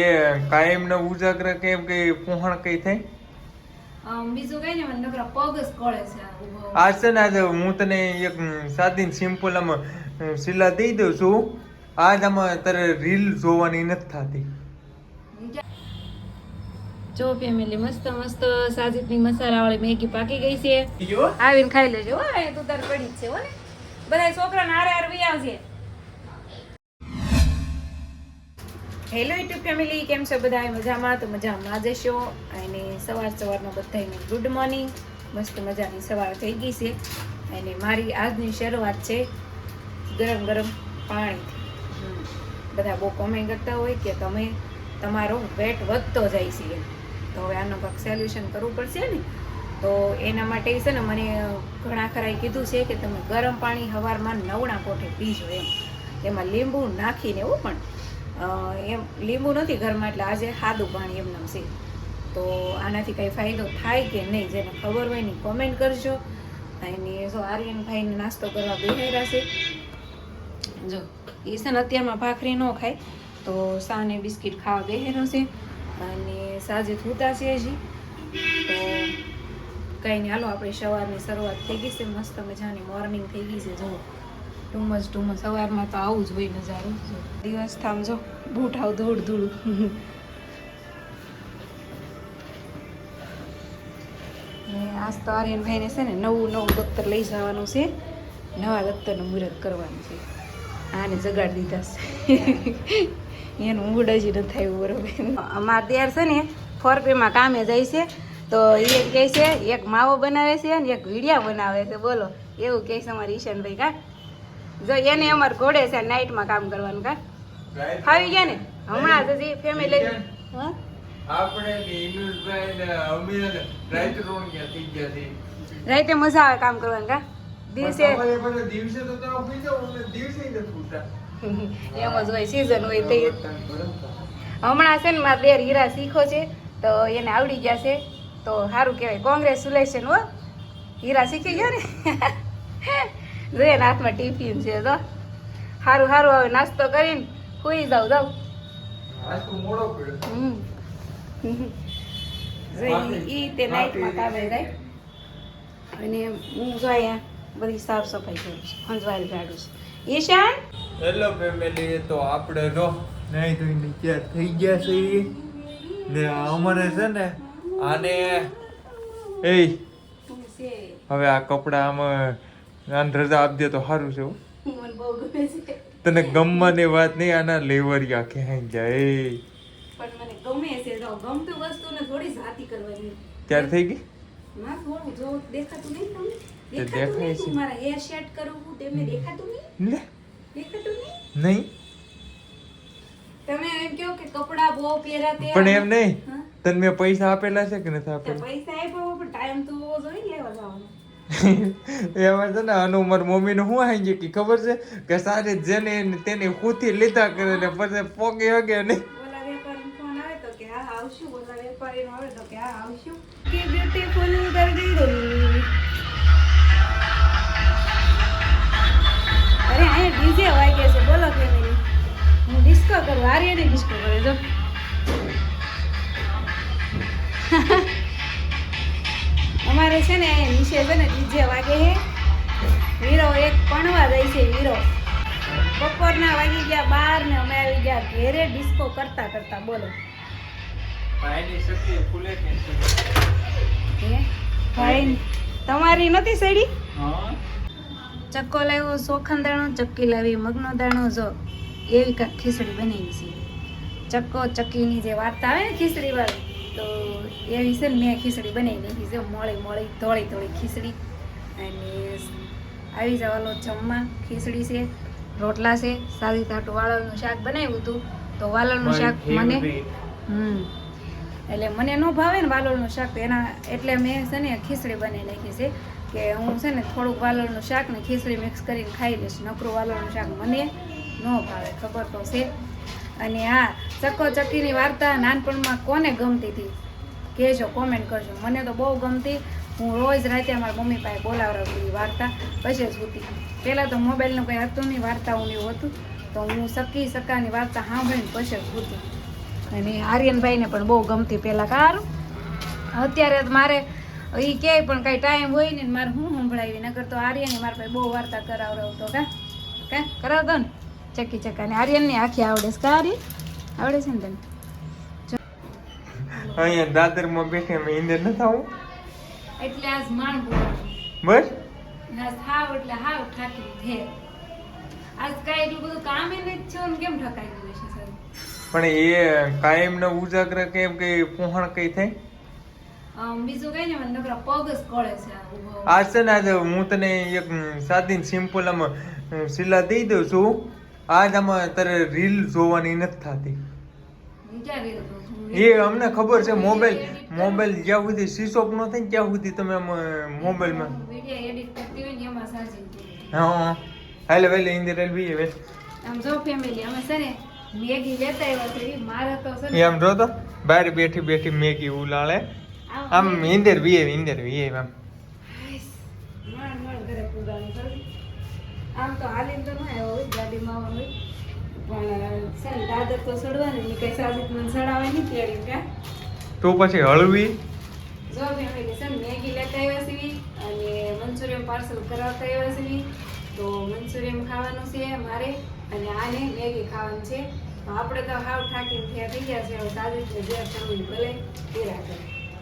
એ કાયમ ને ઉજાગર કેમ કે પોહણ કઈ થાય? બીજું કઈ ને નકરા પગ જ કળે છે આ આજ છે ને આજે હું તને એક સાદી સિમ્પલ આમાં સિલા દઈ દઉં છું. આજ આમાં તારે રીલ જોવાની નથી થતી. જો ફેમિલી મસ્ત મસ્ત સાજીદની મસાલાવાળી મેગી પાકી ગઈ છે. આવીને ખાઈ લેજો. હો તું તાર પડી છે હો ને. બધા છોકરાને હારે હાર વી આવજે. હેલો યુટ્યુબ ફેમિલી કેમ છો બધા મજામાં? તો મજામાં જશો અને સવાર સવારમાં બધાને ગુડ મોર્નિંગ મસ્ત મજાની સવાર થઈ ગઈ છે અને મારી આજની શરૂઆત છે ગરમ ગરમ હમ. બધા બહુ કોમેન્ટ કરતા હોય કે તમે, તમારો વેટ વધતો જાય છે. તો હવે આનું કંઈક સોલ્યુશન કરવું પડશે ને? તો એના માટે છે ને મને ઘણા ખરાએ કીધું છે કે તમે ગરમ પાણી સવારમાં નવણા કોઠે પીજો એમ. એમાં લીંબુ નાખીને એવું પણ એમ લીંબુ નથી ઘરમાં, એટલે આજે સાદું પાણી એમનેમ છે. તો આનાથી કંઈ ફાયદો થાય કે નહીં, જેને ખબર હોય એની કોમેન્ટ કરજો. અને જો આર્યનભાઈને નાસ્તો કરવા બેહાર્યા છે, જો એ છે ને અત્યારમાં ભાખરી ન ખાય, તો સાને બિસ્કિટ ખાવા બેહેરો છે. અને સાંજે થૂતા છે હજી. તો કંઈ નહીં, હાલો, આપણે સવારની શરૂઆત થઈ ગઈ છે, મસ્ત મજાની મોર્નિંગ થઈ ગઈ છે જો ધુમ્મસ ધુમ્મસ સવારમાં તો આવું જ હોય નજારો. જો દિવસ થામ જો બૂઠાવ ધૂળ ધૂળ. આજ તો આર્યનભાઈને છે ને નવું નવું દફતર લઈ જવાનું છે. નવા દફતરનું મુહૂર્ત કરવાનું છે. આને જગાડી દીધા છે. એનું મૂડ હજી નથી થાય બરોબર. અમાર ત્યાર છે ને ફોરપેમાં કામે જાય છે. તો એ કહે છે, એક માવો બનાવે છે અને એક વીડિયા બનાવે છે. બોલો, એવું કહે છે અમારે ઈશાનભાઈ કા? જો એને અમારે ઘોડે છે નાઇટમાં કામ કરવાનું કા? ફાવી ગયા ને? હમણાં જ હજી ફેમિલી રાતે મજા આવે કામ કરવાનું કા? દિવસે દિવસે તો દિવસે એમ જ હોય સિઝન હોય તે હમણાં છે ને મારા બેર હીરા શીખો છે તો એને આવડી ગયા છે. તો સારું કહેવાય કોંગ્રેચ્યુલેશન હો. હીરા શીખી ગયા ને? જોઈએ હાથમાં ટિફિન છે તો સારું સારું હવે નાસ્તો કરીને સુઈ જાઉં જાઉં. તે અને હું જો અહીંયા બધી સાફ સફાઈ કરું છું હંજવારી કાઢું છું. ઈશાન? હેલો ફેમિલી તો આપણે જો નહીં ધોઈને તૈયાર થઈ ગયા છે ને અમારે છે ને આને એ હવે આ કપડા આમાં આને રજા આપી દે તો સારું છે તને ગમવાની વાત નહીં આના લેવરિયા ક્યાંય જાય પણ મને ગમે છે જો ગમતી વસ્તુને થોડી જાતિ કરવાની. ત્યાર થઈ ગઈ? ના થોડું જો દેખાતું નહીં તમને? દેખાય નહીં છે. મારા હેર સેટ કરું છું તેમને દેખાતું નહીં? લે. દેખાતું નહીં? નહીં. તમે એમ કહો કે કપડા બહુ પહેર્યા તે પણ એમ નહીં. તને મેં પૈસા આપેલા છે કે નથી આપેલા? પૈસા આપ્યો પણ ટાઈમ તો હોવો જવાનો એમાં છે ને અનુમર મારી મમ્મીને શું આવી ગયું કે ખબર છે? કે સારી જેને તેની ખુથી લીધા કરે ને પછી પોગે હગે નહીં અરે, અહીંયા ડીજે વાગે છે. બોલો ફેમિલી હું ડિસ્કો કરું જો નીચે છે ને ડીજે વાગે હે? વીરો એક પણવા જાય છે વીરો. બપોરના વાગી ગયા બાર ને અમે આવી ગયા ઘેરે ડિસ્કો કરતા કરતા બોલો. ભાઈ તમારી નથી સડી? ચક્કો લાવ્યો સોખન દાણો ચક્કી લાવી મગનો દાણો જો. એવી કાંઈક ખીચડી બનાવી છે. ચક્કો ચક્કીની જે વાર્તા આવે ને ખીચડી વાળી તો એવી છે ને મેં ખીચડી બનાવી નાખી છે. મોળી મોળી ધોળી ધોળી ખીચડી. અને આવી જવાનો જમવા ખીચડી છે રોટલા છે સાદી તાટું વાળનું શાક બનાવ્યું હતું. તો વાલળનું શાક મને હમ. એટલે મને ન ભાવે ને વાલણનું શાક તો એના એટલે મેં છે ને ખીચડી બનાવી નાખી છે કે હું છે ને થોડુંક વાલણનું શાક ને ખીચડી મિક્સ કરીને ખાઈ લઈશ. નકરું વાલોળનું શાક મને ન ભાવે ખબર તો છે. અને હા ચક્કો ચક્કીની વાર્તા નાનપણમાં કોને ગમતી હતી? કહેજો કોમેન્ટ કરજો. મને તો બહુ ગમતી. હું રોજ રાતે મારા મમ્મી પાસે બોલાવડાવતી વાર્તા. પછી સૂતી પહેલાં તો મોબાઈલનું કંઈ હતું નહીં, વાર્તાઓને એવું હતું. તો હું સકી સકાની વાર્તા સાંભળીને પછી સૂતી અને આર્યનભાઈને પણ બહુ ગમતી પહેલાં. કારું અત્યારે મારે એ ક્યાંય પણ કાંઈ ટાઈમ હોય ને મારે હું સંભળાવી? નગર તો આર્યને મારા પાસે બહુ વાર્તા કરાવડાવતો કા? કા? કરાવતો ને? ચક્કી ચકા ને આર્યનની આખી આવડે છે. કા આર્યન આવડે છે ને તને? અહીંયા દાદરમાં બેઠે મેં ઈંદર ન થાવું એટલે આજ માણ બસ? ના થાવ એટલે હાવ ઠાકી ઘેર આજ કાઈ એટલું બધું કામે નથી થયું ને કેમ ઠકાઈ ગયું છે સર પણ એ કાયમ ન ઉજાગર કેમ કે પોહણ કઈ થાય? બીજું કઈ ને મને નકરા પગ જ કળે છે આ આજ છે ને આજે હું તને એક સાદી સિમ્પલ આમાં સિલા દઈ દઉં છું. આજ આમાં અત્યારે રીલ જોવાની નથી થતી. એ અમને ખબર છે મોબાઈલ મોબાઈલ જ્યાં સુધી સ્વિચ ઓફ ન થાય ત્યાં સુધી તમે મોબાઈલમાં. હા હાલે વેલે ઇન્દિર રેલ બી હવે આમ જો ફેમિલી અમે છે ને મેગી લેતા આવ્યા છે મારે તો છે એ ને આમ જો તો બહાર બેઠી બેઠી મેગી ઉલાળે. આમ ઇન્દર ઇન્દિર ઇન્દર વીએ આમ મણ મણ ઘરે પૂગાનું ખરું. આમ તો હાલીને તો ન આવ્યો હોય ગાડીમાં હોય. પણ છે ને દાદર તો સડવાની ને કઈ સાબિત મને સડાવે નહીં તેડી કે? તો પછી હળવી? જો ફેમિલી છે ને મેગી લેતા આવ્યા છીએ અને મંચુરિયમ પાર્સલ કરાવતા આવ્યા છીએ. તો મંચુરિયમ ખાવાનું છે મારે અને આને મેગી ખાવાનું છે. આપણે તો હાવ થાકીને થયા થઈ ગયા છે. હવે રીતે જે કરવું ભલે કર્યા રાખે.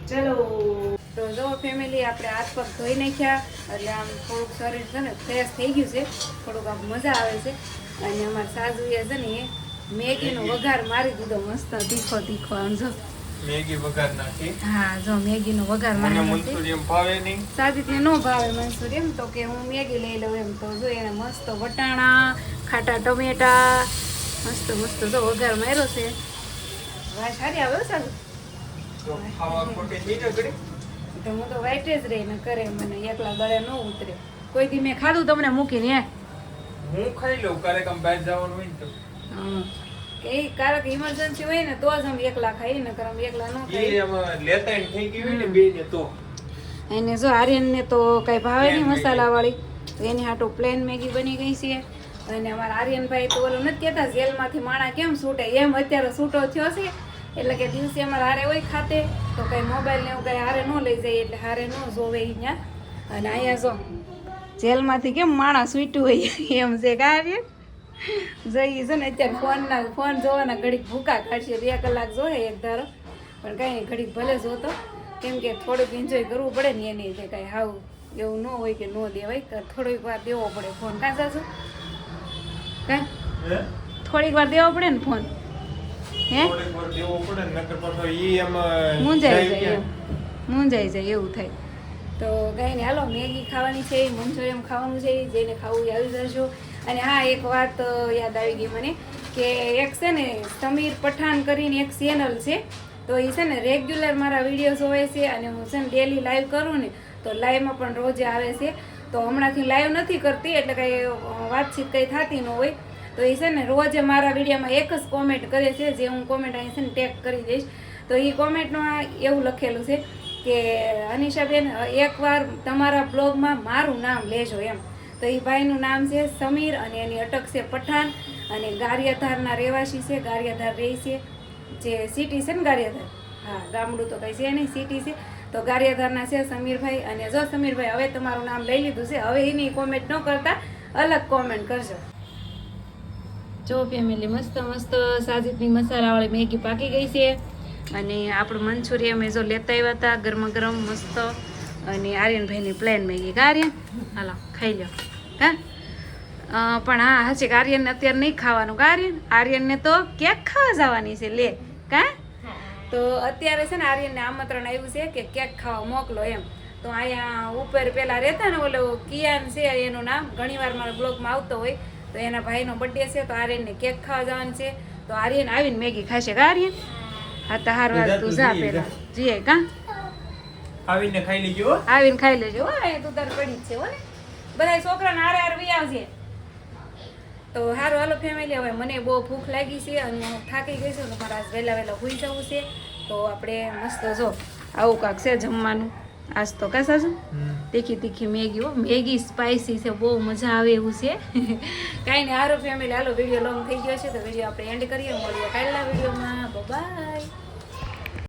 ચલો તો જો ફેમિલી આપણે હાથ પગ ધોઈ નાખ્યા એટલે આમ થોડુંક શરીર છે ને ફ્રેશ થઈ ગયું છે થોડુંક આમ મજા આવે છે. અને અમારા સાસુએ છે ને એ મેગીનો વઘાર મારી દીધો મસ્ત તીખો તીખો આમ જો. મેગી વઘાર નાખી? હા જો મેગીનો વઘાર મને મંચુરિયન ભાવે નહીં? સાદિતને નો ભાવે મંચુરિયન તો કે હું મેગી લઈ લઉં એમ. તો જો એને મસ્ત વટાણા ખાટા ટમેટા મસ્ત મસ્ત જો વઘાર માર્યો છે. વાહ સારી આવે તો ખાવા ખોટી થઈ ઘડી તો હું તો વાઈટ જ રહી ને કરે મને એકલા ગળે ન ઉતરે. કોઈ દી મેં ખાધું તમને મૂકીને હે? હું ખાઈ લઉં આમ બહાર જવાનું હોય ને તો. હમ. કે કારક ઇમરજન્સી હોય ને તો જ અમે એકલા ખાઈએ ને કરમ એકલા ન એ લેતા થઈ હોય ને બે ને તો. એને જો આર્યન ને તો કઈ ભાવે નહીં મસાલાવાળી. તો એની હાટું પ્લેન મેગી બની ગઈ છે. અને અમારા આર્યનભાઈ તો ઓલું નથી કહેતા જેલમાંથી માણા કેમ છૂટે? એમ અત્યારે છૂટો થયો છે. એટલે કે દિવસે અમારે હારે હોય ખાતે તો કઈ મોબાઈલ ને એવું કઈ હારે ન લઈ જાય એટલે હારે ન જોવે અહીંયા અને અહીંયા જો જેલમાંથી કેમ માણસ વીટું હોય એમ છે. કાર્ય જઈએ છે ને અત્યારે ફોનના ફોન જોવાના ઘડીક ભૂકા કાઢશે બે કલાક જોવે એક ધારો. પણ કાંઈ ઘડીક ભલે જોતો કેમ કે થોડુંક એન્જોય કરવું પડે ને એની રીતે કાંઈ હાવ એવું ન હોય કે ન દેવાય તો થોડીક વાર દેવો પડે ફોન. કાં સાસુ? કાંઈ થોડીક વાર દેવો પડે ને ફોન? હે? મૂંઝાઈ જાય મૂંઝાઈ જાય એવું થાય. તો કંઈ નહીં હાલો મેગી ખાવાની છે મંચુરિયમ ખાવાનું છે જેને ખાવું એ આવી જજો. અને હા એક વાત યાદ આવી ગઈ મને કે એક છે ને સમીર પઠાણ કરીને એક ચેનલ છે. તો એ છે ને રેગ્યુલર મારા વીડિયો જોવે છે અને હું છે ને ડેલી લાઈવ કરું ને તો લાઈવમાં પણ રોજે આવે છે. તો હમણાંથી લાઈવ નથી કરતી એટલે કંઈ વાતચીત કંઈ થતી ન હોય. તો એ છે ને રોજે મારા વિડીયોમાં એક જ કોમેન્ટ કરે છે, જે હું કોમેન્ટ અહીં છે ને ટેગ કરી દઈશ. તો એ કોમેન્ટમાં એવું લખેલું છે કે, અનિશાબેન, એકવાર તમારા બ્લોગમાં મારું નામ લેજો એમ. તો એ ભાઈનું નામ છે સમીર અને એની અટક છે પઠાણ અને ગારિયાધારના રહેવાસી છે, ગારિયાધાર રહે છે. જે સિટી છે ને ગારિયાધાર? હા, ગામડું તો કંઈ છે નહીં સિટી છે. તો ગારિયાધારના છે સમીરભાઈ અને જો સમીરભાઈ હવે તમારું નામ લઈ લીધું છે, હવે એની કોમેન્ટ ન કરતા અલગ કોમેન્ટ કરજો. જો ફેમિલી મસ્ત મસ્ત સાજીદની મસાલાવાળી મેગી પાકી ગઈ છે. અને આપણું મંચુરિયન મેં જો લેતા આવ્યા હતા ગરમા ગરમ મસ્ત. અને આર્યનભાઈની પ્લેન મેગી કા હાલો, ખાઈ લો હા? પણ હા હશે આર્યનને અત્યારે નહીં ખાવાનું. કા આર્યન? આર્યનને તો કેક ખાવા જવાની છે, લે. કા? તો અત્યારે છે ને આર્યનને આમંત્રણ આવ્યું છે કે કેક ખાવા મોકલો એમ. તો અહીંયા ઉપર પહેલાં રહેતા ને ઓલો કિયાન છે, એનું નામ. ઘણીવાર મારા બ્લોગમાં આવતો હોય. તો એના ભાઈનો બર્થડે છે તો આર્યનને કેક ખાવા જવાનું છે. તો આર્યન આવીને મેગી ખાશે કા આર્યન? હા તો હાર વાર તું જા પેલા. જીએ કા? આવીને ખાઈ લેજો હો. આવીને ખાઈ લેજો. હો એ તો તાર પડી છે હો ને. બધા છોકરાને હારે આર વી આવજે. તો હારું હાલો ફેમિલી હવે મને બહુ ભૂખ લાગી છે અને હું થાકી ગઈ છું ને મારા આજ વહેલા વહેલા હોઈ જવું છે. તો આપણે મસ્ત જો આવું કાંક છે જમવાનું. આજ તો કા સાસુ. તીખી તીખી મેગી હો. મેગી સ્પાઇસી છે બહુ મજા આવે એવું છે. કાંઈ નહીં આરો ફેમિલી હાલો વીડિયો લોંગ થઈ ગયો છે તો વીડિયો આપણે એન્ડ કરીએ. મળીએ કાલના વિડીયોમાં બાય